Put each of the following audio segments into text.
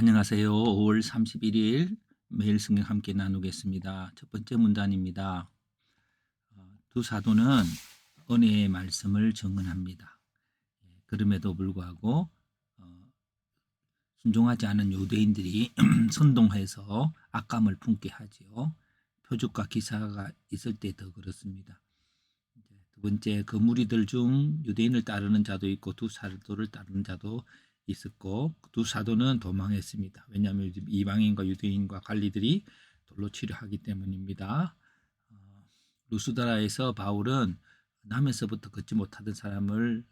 안녕하세요. 5월 31일 매일 성경 함께 나누겠습니다. 첫 번째 문단입니다. 어, 두 사도는 은혜의 말씀을 증언합니다. 예, 그럼에도 불구하고 어, 순종하지 않은 유대인들이 선동해서 악감을 품게 하지요. 표적과 기사가 있을 때 더 그렇습니다. 두 번째 그 무리들 중 유대인을 따르는 자도 있고 두 사도를 따르는 자도 있었고 두 사도는 도망했습니다. 왜냐하면 이방인과 유대인과 관리들이 돌로 치료하기 때문입니다. 어, 루스드라에서 바울은 남에서부터 걷지 못하던 사람을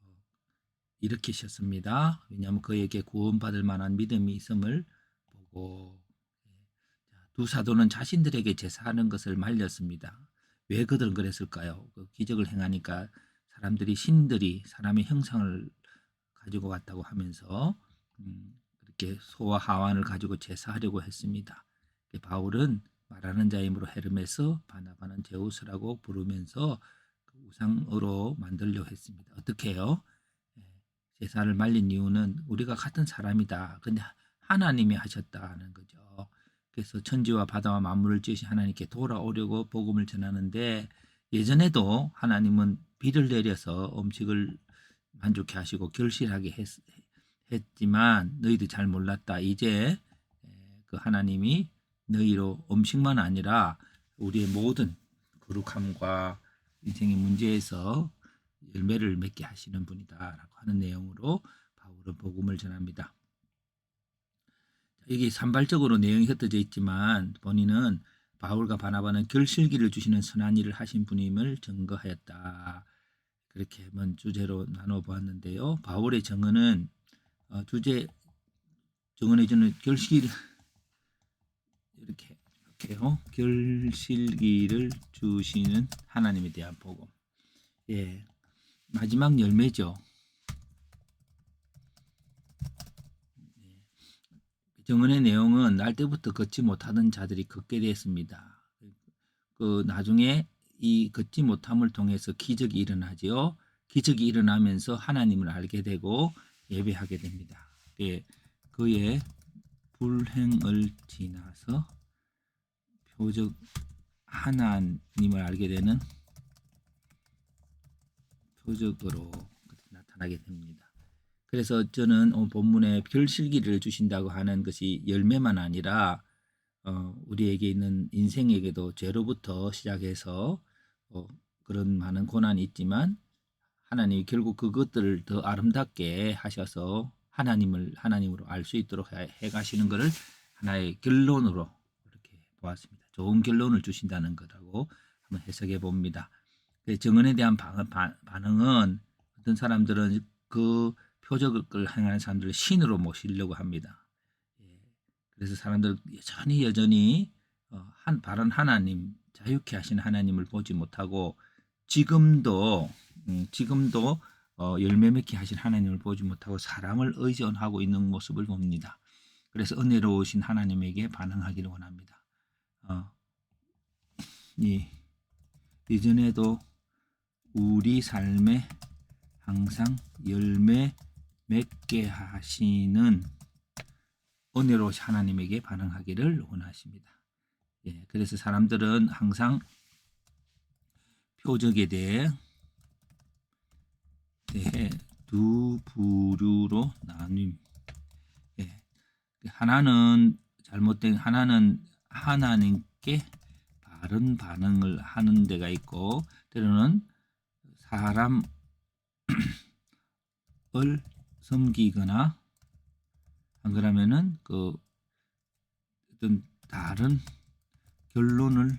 어, 일으키셨습니다. 왜냐하면 그에게 구원받을 만한 믿음이 있음을 보고 예. 자, 두 사도는 자신들에게 제사하는 것을 말렸습니다. 왜 그들은 그랬을까요? 그 기적을 행하니까 사람들이 신들이 사람의 형상을 가지고 왔다고 하면서 음, 그렇게 소와 하완을 가지고 제사하려고 했습니다. 바울은 말하는 자이므로 헤르메스, 바나바는 제우스라고 부르면서 그 우상으로 만들려 했습니다. 어떻게 해요? 예, 제사를 말린 이유는 우리가 같은 사람이다. 근데 하나님이 하셨다는 거죠. 그래서 천지와 바다와 만물을 지으신 하나님께 돌아오려고 복음을 전하는데 예전에도 하나님은 비를 내려서 음식을 만족해 하시고 결실하게 했, 했지만 너희도 잘 몰랐다. 이제 그 하나님이 너희로 음식만 아니라 우리의 모든 거룩함과 인생의 문제에서 열매를 맺게 하시는 분이다라고 하는 내용으로 바울은 복음을 전합니다. 이게 산발적으로 내용이 흩어져 있지만 본인은 바울과 바나바는 결실기를 주시는 선한 일을 하신 분임을 증거하였다. 그렇게 한번 주제로 나눠 보았는데요. 바울의 정언은 어, 주제 정언해주는 결실 이렇게 이렇게요. 결실기를 주시는 하나님에 대한 복음. 예, 마지막 열매죠. 예. 정언의 내용은 날 때부터 걷지 못하던 자들이 걷게 되었습니다. 그 나중에 이 걷지 못함을 통해서 기적이 일어나지요. 기적이 일어나면서 하나님을 알게 되고 예배하게 됩니다. 예, 그의 불행을 지나서 표적 하나님을 알게 되는 표적으로 나타나게 됩니다. 그래서 저는 본문에 별실기를 주신다고 하는 것이 열매만 아니라 어, 우리에게 있는 인생에게도 죄로부터 시작해서 어, 그런 많은 고난이 있지만 하나님이 결국 그것들을 더 아름답게 하셔서 하나님을 하나님으로 알 수 있도록 해, 해 가시는 것을 하나의 결론으로 이렇게 보았습니다. 좋은 결론을 주신다는 거라고 한번 해석해 봅니다. 그 정언에 대한 반응은 어떤 사람들은 그 표적을 행하는 사람들을 신으로 모시려고 합니다. 예, 그래서 사람들 여전히 여전히 어, 한 바른 하나님 자유케 하신 하나님을 보지 못하고 지금도 음, 지금도 어, 열매 맺게 하신 하나님을 보지 못하고 사람을 의존하고 있는 모습을 봅니다. 그래서 은혜로우신 하나님에게 반응하기를 원합니다. 어, 이 이전에도 우리 삶에 항상 열매 맺게 하시는 은혜로우신 하나님에게 반응하기를 원하십니다. 예, 그래서 사람들은 항상 표적에 대해, 대해 두 부류로 나뉨. 예, 하나는 잘못된 하나는 하나님께 바른 반응을 하는 데가 있고 때로는 사람을 섬기거나 안 그러면은 그 어떤 다른 결론을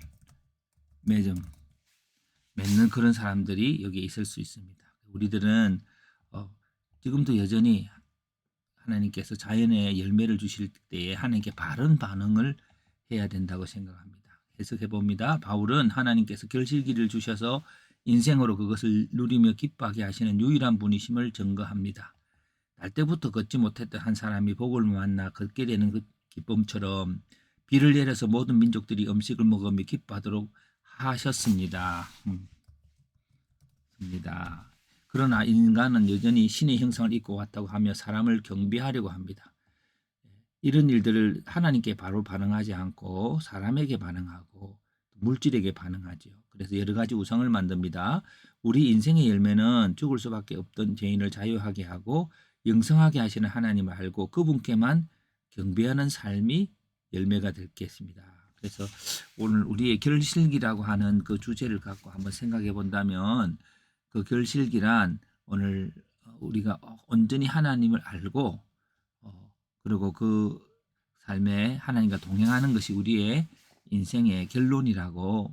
맺음 맺는 그런 사람들이 여기에 있을 수 있습니다. 우리들은 어, 지금도 여전히 하나님께서 자연의 열매를 주실 때에 하나님께 바른 반응을 해야 된다고 생각합니다. 해석해 봅니다. 바울은 하나님께서 결실기를 주셔서 인생으로 그것을 누리며 기뻐하게 하시는 유일한 분이심을 증거합니다. 날 때부터 걷지 못했던 한 사람이 복을 만나 걷게 되는 그 기쁨처럼 비를 내려서 모든 민족들이 음식을 먹으며 기뻐하도록 하셨습니다. 음. 그러나 인간은 여전히 신의 형상을 입고 왔다고 하며 사람을 경비하려고 합니다. 이런 일들을 하나님께 바로 반응하지 않고 사람에게 반응하고 물질에게 반응하죠. 그래서 여러 가지 우상을 만듭니다. 우리 인생의 열매는 죽을 수밖에 없던 죄인을 자유하게 하고 영성하게 하시는 하나님을 알고 그분께만 경배하는 삶이 열매가 되겠습니다. 그래서 오늘 우리의 결실기라고 하는 그 주제를 갖고 한번 생각해 본다면 그 결실기란 오늘 우리가 온전히 하나님을 알고 어, 그리고 그 삶에 하나님과 동행하는 것이 우리의 인생의 결론이라고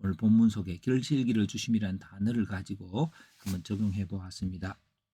오늘 본문 속에 결실기를 주심이라는 단어를 가지고 한번 적용해 보았습니다.